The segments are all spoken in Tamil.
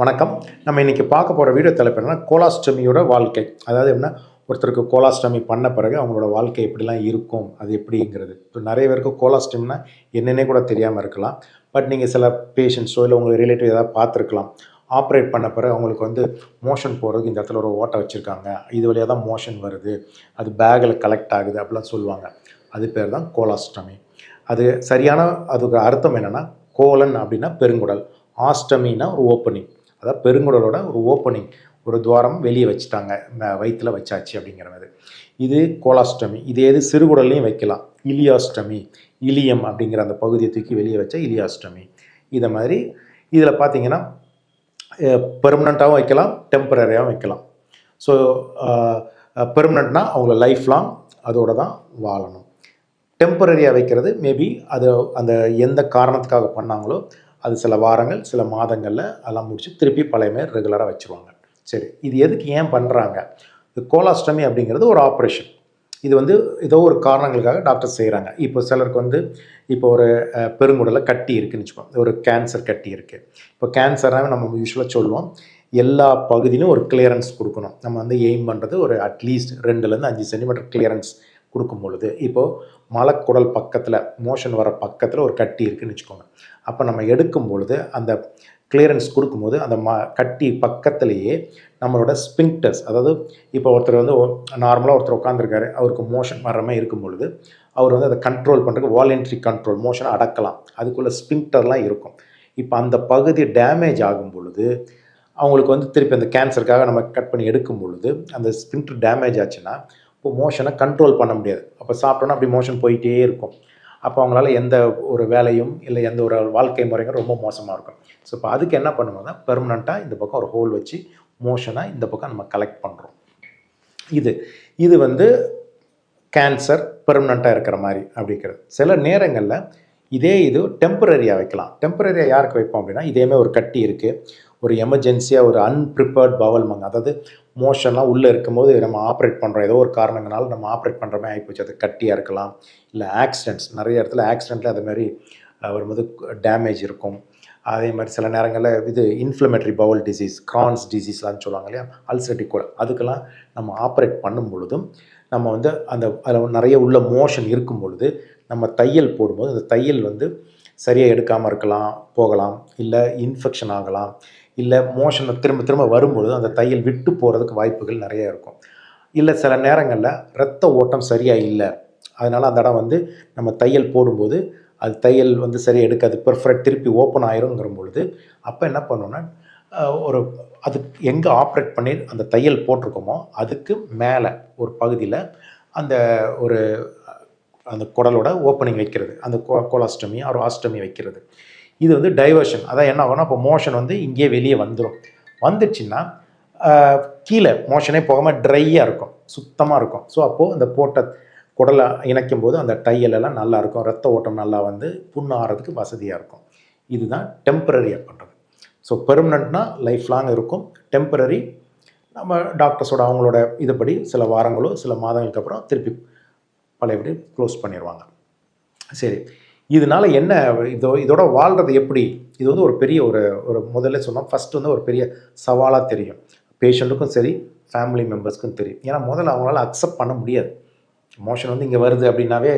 வணக்கம். நம்ம இன்றைக்கி பார்க்க போகிற வீடியோ தலைப்பு என்னன்னா கோலாஸ்டமியோட வாழ்க்கை. அதாவது என்ன? ஒருத்தருக்கு கோலாஸ்டமி பண்ண பிறகு அவங்களோட வாழ்க்கை எப்படிலாம் இருக்கும்? அது எப்படிங்கிறது. இப்போ நிறைய பேருக்கு கோலாஸ்டமினா என்னென்னே கூட தெரியாமல் இருக்கலாம். பட் நீங்கள் சில பேஷண்ட்ஸோ இல்லை உங்கள் ரிலேட்டிவ் ஏதாவது பார்த்துருக்கலாம். ஆப்ரேட் பண்ண பிறகு அவங்களுக்கு வந்து மோஷன் போகிறதுக்கு இந்த இடத்துல ஒரு ஓட்டை வச்சுருக்காங்க. இது வழியாக தான் மோஷன் வருது. அது பேக்கில் கலெக்ட் ஆகுது அப்படிலாம் சொல்லுவாங்க. அது பேர் தான் கோலாஸ்டமி அது சரியான அதுக்கு அர்த்தம் என்னென்னா கோலன் அப்படின்னா பெருங்குடல். ஆஸ்டமின்னா ஒரு ஓப்பனிங். அதாவது பெருங்குடலோட ஒரு ஓப்பனிங் ஒரு துவாரம் வெளியே வச்சுட்டாங்க வயிற்றில் வச்சாச்சு அப்படிங்கிறது இது கோலாஸ்டமி இது எது? சிறுகுடல்லையும் வைக்கலாம். இலியாஸ்டமி இலியம் அப்படிங்கிற அந்த பகுதியை தூக்கி வெளியே வச்சா இலியாஸ்டமி இதை மாதிரி இதில் பார்த்தீங்கன்னா பெர்மனண்ட்டாகவும் வைக்கலாம் டெம்பரரியாகவும் வைக்கலாம். ஸோ பெர்மனண்ட்னா அவங்கள லைஃப் லாங் அதோட தான் வாழணும். டெம்பரரியாக வைக்கிறது மேபி அது அந்த எந்த காரணத்துக்காக பண்ணாங்களோ அது சில வாரங்கள் சில மாதங்களில் அதெல்லாம் முடிச்சு திருப்பி பழைய மாதிரி ரெகுலராக வச்சுருவாங்க. சரி இது எதுக்கு ஏன் பண்ணுறாங்க இது கோலாஸ்டமி அப்படிங்கிறது ஒரு ஆப்ரேஷன் இது வந்து ஏதோ ஒரு காரணங்களுக்காக டாக்டர் செய்கிறாங்க இப்போ சிலருக்கு வந்து இப்போ ஒரு பெருங்குடலில் பெருங்குடலை கட்டி இருக்குன்னு வச்சுக்கோங்க. ஒரு கேன்சர் கட்டி இருக்குது இப்போ கேன்சராக நம்ம யூஸ்வலாக சொல்லுவோம். எல்லா பகுதியிலும் ஒரு கிளியரன்ஸ் கொடுக்கணும். நம்ம வந்து எய்ம் பண்ணுறது ஒரு அட்லீஸ்ட் ரெண்டுலேருந்து அஞ்சு சென்டிமீட்டர் கிளியரன்ஸ் கொடுக்கும் பொழுது இப்போது மலக்குடல் பக்கத்தில் மோஷன் வர பக்கத்தில் ஒரு கட்டி இருக்குன்னு வச்சுக்கோங்க. அப்போ நம்ம எடுக்கும் பொழுது அந்த கிளியரன்ஸ் கொடுக்கும்போது அந்த ம கட்டி பக்கத்துலேயே நம்மளோட ஸ்பிங்டர்ஸ் அதாவது இப்போ ஒருத்தர் வந்து நார்மலாக ஒருத்தர் உட்காந்துருக்காரு அவருக்கு மோஷன் வர்ற மாதிரி இருக்கும் பொழுது அவர் வந்து அதை கண்ட்ரோல் பண்ணுறதுக்கு வாலண்ட்ரி கண்ட்ரோல் மோஷனை அடக்கலாம். அதுக்குள்ளே ஸ்பிங்டர்லாம் இருக்கும். இப்போ அந்த பகுதி டேமேஜ் ஆகும் பொழுது அவங்களுக்கு வந்து திருப்பி அந்த கேன்சருக்காக நம்ம கட் பண்ணி எடுக்கும் பொழுது அந்த ஸ்பிங்டர் டேமேஜ் ஆச்சுன்னா இப்போ மோஷனை கண்ட்ரோல் பண்ண முடியாது. அப்போ சாப்பிட்டோன்னா அப்படி மோஷன் போயிட்டே இருக்கும். அப்போ அவங்களால எந்த ஒரு வேலையும் இல்லை எந்த ஒரு வாழ்க்கை முறைங்க ரொம்ப மோசமாக இருக்கும். ஸோ இப்போ அதுக்கு என்ன பண்ணுவோம்னா பெர்மனண்ட்டாக இந்த பக்கம் ஒரு ஹோல் வச்சு மோஷனாக இந்த பக்கம் நம்ம கலெக்ட் பண்ணுறோம் இது இது வந்து கேன்சர் பெர்மனண்ட்டாக இருக்கிற மாதிரி அப்படிங்கிறது. சில நேரங்களில் இதே இது டெம்பரரியாக வைக்கலாம். டெம்பரரியாக யாருக்கு வைப்போம் அப்படின்னா இதேமே ஒரு கட்டி இருக்குது ஒரு எமர்ஜென்சியாக ஒரு அன்பிரிப்பேர்ட் பவல் மங்க அதாவது மோஷன்லாம் உள்ளே இருக்கும்போது நம்ம ஆப்ரேட் பண்ணுறோம். ஏதோ ஒரு காரணங்களால் நம்ம ஆப்ரேட் பண்ணுற மாதிரி ஆகிப்போச்சு அது கட்டியாக இருக்கலாம் இல்லை ஆக்சிடென்ட்ஸ் நிறைய இடத்துல ஆக்சிடெண்ட்டில் அது மாதிரி வரும்போது டேமேஜ் இருக்கும். அதே மாதிரி சில நேரங்களில் இது இன்ஃப்ளமேட்டரி பவுல் டிசீஸ் கிரான்ஸ் டிசீஸ்லாம் சொல்லுவாங்க இல்லையா? அல்சரட்டிக் கூட அதுக்கெல்லாம் நம்ம ஆப்ரேட் பண்ணும் பொழுதும் நம்ம வந்து அந்த அதில் நிறைய உள்ள மோஷன் இருக்கும் பொழுது நம்ம தையல் போடும்போது அந்த தையல் வந்து சரியாக எடுக்காமல் இருக்கலாம் போகலாம் இல்லை இன்ஃபெக்ஷன் ஆகலாம். இல்லை மோஷன் திரும்ப திரும்ப வரும்பொழுது அந்த தையல் விட்டு போகிறதுக்கு வாய்ப்புகள் நிறைய இருக்கும். இல்லை சில நேரங்களில் ரத்த ஓட்டம் சரியாக இல்லை. அதனால் அந்த இடம் வந்து நம்ம தையல் போடும்போது அது தையல் வந்து சரியாக எடுக்காது. பெர்ஃபெக்ட் திருப்பி ஓப்பன் ஆயிருங்கிற பொழுது அப்போ என்ன பண்ணோன்னா ஒரு அது எங்கே ஆப்ரேட் பண்ணி அந்த தையல் போட்டிருக்கோமோ அதுக்கு மேலே ஒரு பகுதியில் அந்த ஒரு அந்த குடலோட ஓப்பனிங் வைக்கிறது. அந்த கோ கோலாஸ்டமி ஒரு ஆஸ்டமி வைக்கிறது. இது வந்து டைவர்ஷன் அதான் என்ன ஆகும்னா இப்போ மோஷன் வந்து இங்கேயே வெளியே வந்துடும் வந்துடுச்சுன்னா கீழே மோஷனே போகாமல் ட்ரையாக இருக்கும். சுத்தமாக இருக்கும். ஸோ அப்போது அந்த போட்ட குடலை இணைக்கும் போது அந்த தையல் நல்லா இருக்கும். ரத்த ஓட்டம் நல்லா வந்து புண்ணு ஆறதுக்கு வசதியாக இருக்கும். இதுதான் டெம்பரரியாக பண்ணுறது ஸோ பெர்மனண்ட்னா லைஃப் லாங் இருக்கும். டெம்பரரி நம்ம டாக்டர்ஸோட அவங்களோட இதுபடி சில வாரங்களோ சில மாதங்களுக்கு அப்புறம் திருப்பி பழையபடி க்ளோஸ் பண்ணிடுவாங்க சரி. இதனால என்ன இதோ இதோட வாழ்கிறது எப்படி? இது வந்து ஒரு பெரிய ஒரு ஒரு முதல்ல சொன்னால் ஃபர்ஸ்ட் வந்து ஒரு பெரிய சவாலாக தெரியும். பேஷண்ட்டுக்கும் சரி ஃபேமிலி மெம்பர்ஸ்க்கும் தெரியும். ஏன்னா முதல்ல அவங்களால அக்செப்ட் பண்ண முடியாது. மோஷன் வந்து இங்கே வருது அப்படின்னாவே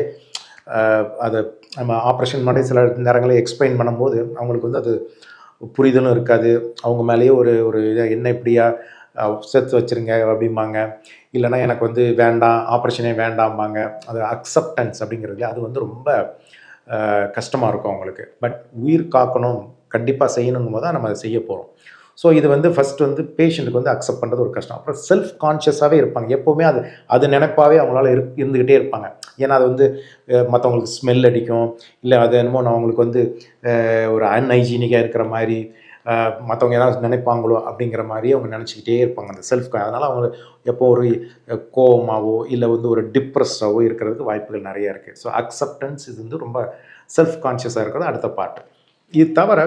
அதை நம்ம ஆப்ரேஷன் மாதிரி சில நேரங்களில் எக்ஸ்பிளைன் பண்ணும்போது அவங்களுக்கு வந்து அது புரிதலும் இருக்காது. அவங்க மேலேயே ஒரு ஒரு இதை என்ன இப்படியா சேர்த்து வச்சிருங்க அப்படிம்பாங்க. இல்லைன்னா எனக்கு வந்து வேண்டாம் ஆப்ரேஷனே வேண்டாம்பாங்க. அது அக்செப்டன்ஸ் அப்படிங்கிறது அது வந்து ரொம்ப கஷ்டமாக இருக்கும் அவங்களுக்கு. பட் உயிர் காக்கணும் கண்டிப்பாக செய்யணுங்கும் போது தான் நம்ம அதை செய்ய போகிறோம் ஸோ இது வந்து ஃபஸ்ட் வந்து பேஷண்ட்டுக்கு வந்து அக்செப்ட் பண்ணுறது ஒரு கஷ்டம். அப்புறம் செல்ஃப் கான்ஷியஸாகவே இருப்பாங்க. எப்போவுமே அது அது நினைப்பாவே அவங்களால இரு இருந்துக்கிட்டே இருப்பாங்க. ஏன்னா அது வந்து மற்றவங்களுக்கு ஸ்மெல் அடிக்கும். இல்லை அது என்னமோ நான் அவங்களுக்கு வந்து ஒரு அன்ஹைஜீனிக்காக இருக்கிற மாதிரி மற்றவங்க ஏதாவது நினைப்பாங்களோ அப்படிங்கிற மாதிரி அவங்க நினச்சிக்கிட்டே இருப்பாங்க. அந்த செல்ஃப் அதனால் அவங்க எப்போ ஒரு கோவமாகவோ இல்லை வந்து ஒரு டிப்ரெஸ்டாகவோ இருக்கிறதுக்கு வாய்ப்புகள் நிறைய இருக்குது ஸோ அக்செப்டன்ஸ் இது வந்து ரொம்ப செல்ஃப் கான்ஷியஸாக இருக்கிறது அடுத்த பாட்டு இது தவிர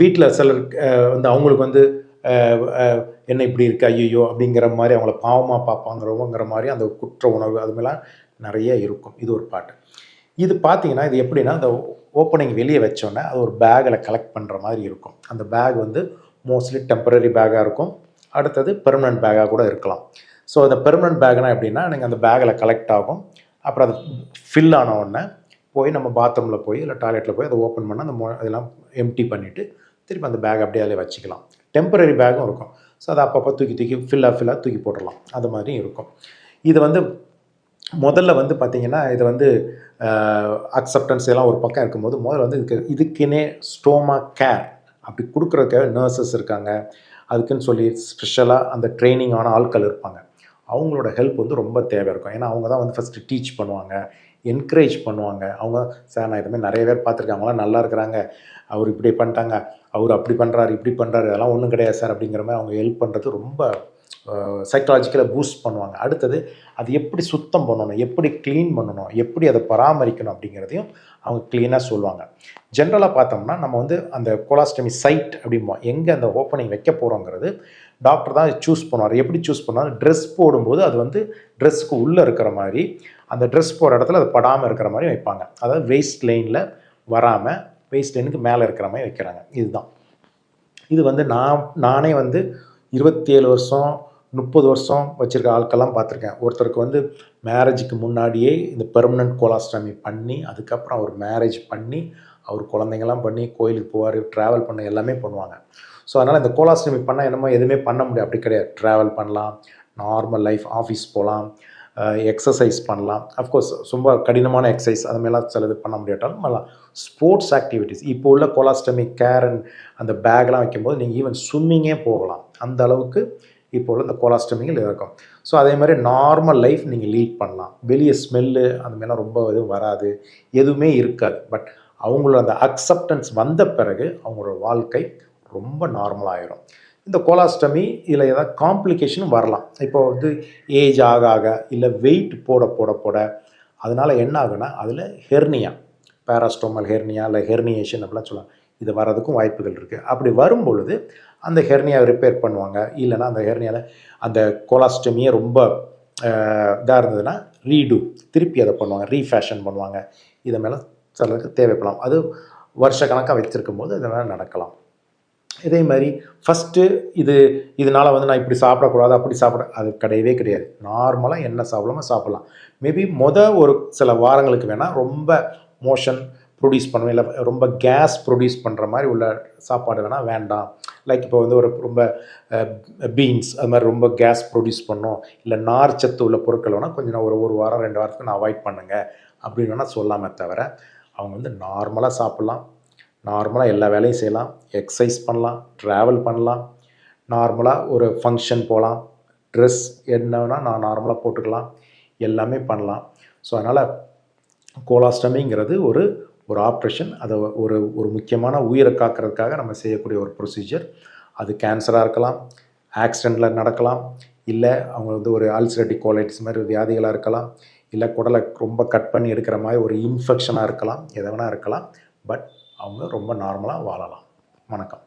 வீட்டில் சிலர் வந்து அவங்களுக்கு வந்து என்ன இப்படி இருக்கு? ஐயோ அப்படிங்கிற மாதிரி அவங்கள பாவமாக பார்ப்பாங்கிறவங்கிற மாதிரி அந்த குற்ற உணர்வு அது மாதிரிலாம் நிறைய இருக்கும். இது ஒரு பாட்டு இது பார்த்தீங்கன்னா இது எப்படின்னா இந்த ஓப்பனிங் வெளியே வச்சோன்னே அது ஒரு பேக்கில் கலெக்ட் பண்ணுற மாதிரி இருக்கும். அந்த பேக் வந்து மோஸ்ட்லி டெம்பரரி பேக்காக இருக்கும். அடுத்தது பெர்மனன்ட் பேக்காக கூட இருக்கலாம். ஸோ அந்த பெர்மனன்ட் பேக்னா எப்படின்னா நீங்கள் அந்த பேக்கில் கலெக்ட் ஆகும். அப்புறம் அது ஃபில் ஆன உடனே போய் நம்ம பாத்ரூமில் போய் இல்லை டாய்லெட்டில் போய் அதை ஓப்பன் பண்ணால் அந்த மொ இதெல்லாம் எம்டி பண்ணிவிட்டு திருப்பி அந்த பேக் அப்படியே அதில் வச்சுக்கலாம். டெம்பரரி பேக்கும் இருக்கும். ஸோ அதை அப்பப்போ தூக்கி தூக்கி ஃபில்லாக ஃபில்லாக தூக்கி போட்டுடலாம். அது மாதிரியும் இருக்கும். இது வந்து முதல்ல வந்து பார்த்திங்கன்னா இது வந்து அக்செப்டன்ஸ் எல்லாம் ஒரு பக்கம் இருக்கும்போது முதல்ல வந்து இதுக்கு இதுக்குன்னே ஸ்டோமா கேர் அப்படி கொடுக்குறதுக்காக நர்சஸ் இருக்காங்க. அதுக்குன்னு சொல்லி ஸ்பெஷலாக அந்த ட்ரைனிங் ஆன ஆட்கள் இருப்பாங்க. அவங்களோட ஹெல்ப் வந்து ரொம்ப தேவை இருக்கும். ஏன்னா அவங்க தான் வந்து ஃபஸ்ட்டு டீச் பண்ணுவாங்க என்கரேஜ் பண்ணுவாங்க. அவங்க சார் நான் இதுமாதிரி நிறைய பேர் பார்த்துருக்கேன். அவங்களாம் நல்லா இருக்கிறாங்க. அவர் இப்படி பண்ணிட்டாங்க. அவர் அப்படி பண்ணுறாரு இப்படி பண்ணுறாரு அதெல்லாம் ஒன்றும் கிடையாது சார். அப்படிங்கிற மாதிரி அவங்க ஹெல்ப் பண்ணுறது ரொம்ப சைக்கலாஜிக்கலாக பூஸ்ட் பண்ணுவாங்க. அடுத்தது அது எப்படி சுத்தம் பண்ணணும் எப்படி க்ளீன் பண்ணணும் எப்படி அதை பராமரிக்கணும் அப்படிங்கிறதையும் அவங்க க்ளீனாக சொல்லுவாங்க. ஜென்ரலாக பார்த்தோம்னா நம்ம வந்து அந்த கோலாஸ்டமி சைட் அப்படிம்போம் எங்கே அந்த ஓப்பனிங் வைக்க போகிறோங்கிறது டாக்டர் தான் சூஸ் பண்ணுவார். எப்படி சூஸ் பண்ணுவார் ட்ரெஸ் போடும்போது அது வந்து ட்ரெஸ்ஸுக்கு உள்ளே இருக்கிற மாதிரி அந்த ட்ரெஸ் போகிற இடத்துல அது படாமல் இருக்கிற மாதிரி வைப்பாங்க. அதாவது வெயிஸ்ட் லைனில் வராமல் வெயிஸ்ட் லைனுக்கு மேலே இருக்கிற மாதிரி வைக்கிறாங்க. இதுதான். இது வந்து நான் நானே வந்து இருபத்தி ஏழு வருஷம் முப்பது வருஷம் வச்சுருக்க ஆட்கள்லாம் பார்த்துருக்கேன். ஒருத்தருக்கு வந்து மேரேஜுக்கு முன்னாடியே இந்த பெர்மனன்ட் கோலாஸ்டாமி பண்ணி அதுக்கப்புறம் அவர் மேரேஜ் பண்ணி அவர் குழந்தைங்கள்லாம் பண்ணி கோயிலுக்கு போவார் ட்ராவல் பண்ண எல்லாமே பண்ணுவாங்க. ஸோ அதனால் இந்த கோலாஸ்டமி பண்ணால் என்னமோ எதுவுமே பண்ண முடியாது. அப்படி கிடையாது. ட்ராவல் பண்ணலாம் நார்மல் லைஃப் ஆஃபீஸ் போகலாம் எக்ஸசைஸ் பண்ணலாம். அஃப்கோர்ஸ் ரொம்ப கடினமான எக்ஸசைஸ் அது மாதிரிலாம் சிலது பண்ண முடியாட்டாலும் பண்ணலாம். ஸ்போர்ட்ஸ் ஆக்டிவிட்டீஸ் இப்போ உள்ள கோலாஸ்டமி கேர் அண்ட் அந்த பேக்லாம் வைக்கும்போது நீங்கள் ஈவன் ஸ்விம்மிங்கே போகலாம். அந்த அளவுக்கு இப்போ உள்ள இந்த கொலாஸ்டமிகள் இருக்கும். ஸோ அதே மாதிரி நார்மல் லைஃப் நீங்கள் லீட் பண்ணலாம். வெளியே ஸ்மெல்லு அந்த மாதிரிலாம் ரொம்ப எதுவும் வராது. எதுவுமே இருக்காது. பட் அவங்களோட அந்த அக்செப்டன்ஸ் வந்த பிறகு அவங்களோட வாழ்க்கை ரொம்ப நார்மலாகிடும் இந்த கோலாஸ்டமி இதில் ஏதாவது காம்ப்ளிகேஷனும் வரலாம். இப்போ வந்து ஏஜ் ஆக ஆக இல்லை வெயிட் போட போட போட அதனால் என்ன ஆகுனா அதில் ஹெர்னியா பேராஸ்டோமல் ஹெர்னியா இல்லை ஹெர்னியேஷன் அப்படிலாம் சொல்லலாம் இது வர்றதுக்கும் வாய்ப்புகள் இருக்குது அப்படி வரும் பொழுது அந்த ஹெர்னியாவை ரிப்பேர் பண்ணுவாங்க. இல்லைனா அந்த ஹெர்னியாவில் அந்த கோலாஸ்டமியே ரொம்ப இதாக இருந்ததுன்னா ரீடு திருப்பி அதை பண்ணுவாங்க. ரீஃபேஷன் பண்ணுவாங்க. இதை மேலே சிலருக்கு தேவைப்படலாம். அது வருஷ கணக்காக வச்சுருக்கும் போது இதெல்லாம் நடக்கலாம். இதே மாதிரி ஃபஸ்ட்டு இது இதனால் வந்து நான் இப்படி சாப்பிடக்கூடாது அப்படி சாப்பிட அது கிடையவே கிடையாது. நார்மலாக என்ன சாப்பிடலாமோ சாப்பிட்லாம். மேபி மொதல் ஒரு சில வாரங்களுக்கு வேணால் ரொம்ப மோஷன் ப்ரொடியூஸ் பண்ணுவேன். இல்லை ரொம்ப கேஸ் ப்ரொடியூஸ் பண்ணுற மாதிரி உள்ள சாப்பாடு வேணால் வேண்டாம். லைக் இப்போ வந்து ஒரு ரொம்ப பீன்ஸ் அது மாதிரி ரொம்ப கேஸ் ப்ரொடியூஸ் பண்ணும். இல்லை நார் சத்து உள்ள பொருட்கள் வேணால் கொஞ்சம் ஒரு ஒரு வாரம் ரெண்டு வாரத்துக்கு நான் அவாய்ட் பண்ணுங்கள் அப்படின்னு வேணால் சொல்லாமே தவிர அவங்க வந்து நார்மலாக சாப்பிட்லாம். நார்மலாக எல்லா வேலையும் செய்யலாம். எக்ஸசைஸ் பண்ணலாம். ட்ராவல் பண்ணலாம். நார்மலாக ஒரு ஃபங்க்ஷன் போகலாம் ட்ரெஸ் என்ன வேணால் நான் நார்மலாக போட்டுக்கலாம். எல்லாமே பண்ணலாம். ஸோ அதனால் கோலாஸ்டமிங்கிறது ஒரு ஒரு ஆப்ரேஷன் அதை ஒரு ஒரு முக்கியமான உயிரை காக்கிறதுக்காக நம்ம செய்யக்கூடிய ஒரு ப்ரொசீஜர் அது கேன்சராக இருக்கலாம் ஆக்சிடெண்ட்டில் நடக்கலாம் இல்லை அவங்க வந்து ஒரு அல்சரேட்டிக் கோலைட்ஸ் மாதிரி வியாதிகளாக இருக்கலாம் இல்லை குடலை ரொம்ப கட் பண்ணி எடுக்கிற மாதிரி ஒரு இன்ஃபெக்ஷனாக இருக்கலாம் எதை வேணால் இருக்கலாம் பட் அவங்க ரொம்ப நார்மலாக வாழலாம். வணக்கம்.